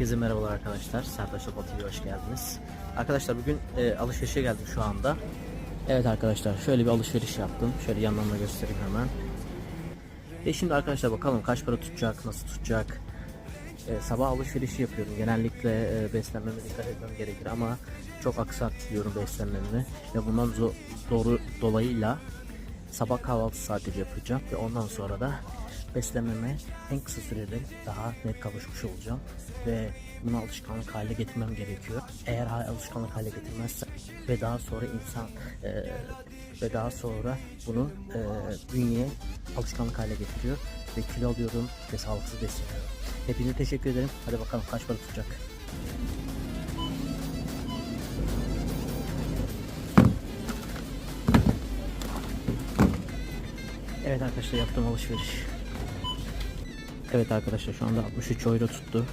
Herkese merhabalar arkadaşlar. Sertaç Topa TV'ye hoş geldiniz. Arkadaşlar bugün e, alışverişe geldim şu anda. Evet arkadaşlar şöyle bir alışveriş yaptım. Şöyle yanlarına göstereyim hemen. Ve şimdi arkadaşlar bakalım kaç para tutacak, nasıl tutacak. E, sabah alışverişi yapıyorum. Genellikle e, beslenmeme dikkat etmem gerekir ama çok aksatlıyorum beslenmemi. Ve bundan zo- doğru dolayıyla sabah kahvaltı saatleri yapacağım ve ondan sonra da beslenmeme en kısa sürede daha net kavuşmuş olacağım ve bunu alışkanlık haline getirmem gerekiyor. Eğer alışkanlık hale getirmezsem ve daha sonra insan e, ve daha sonra bunu e, bünyeye alışkanlık hale getiriyor ve kilo alıyorum ve sağlıksız besleniyorum. Hepinize teşekkür ederim. Hadi bakalım kaç para tutacak. Evet arkadaşlar yaptığım alışveriş. Evet arkadaşlar şu anda 63 euro tuttu.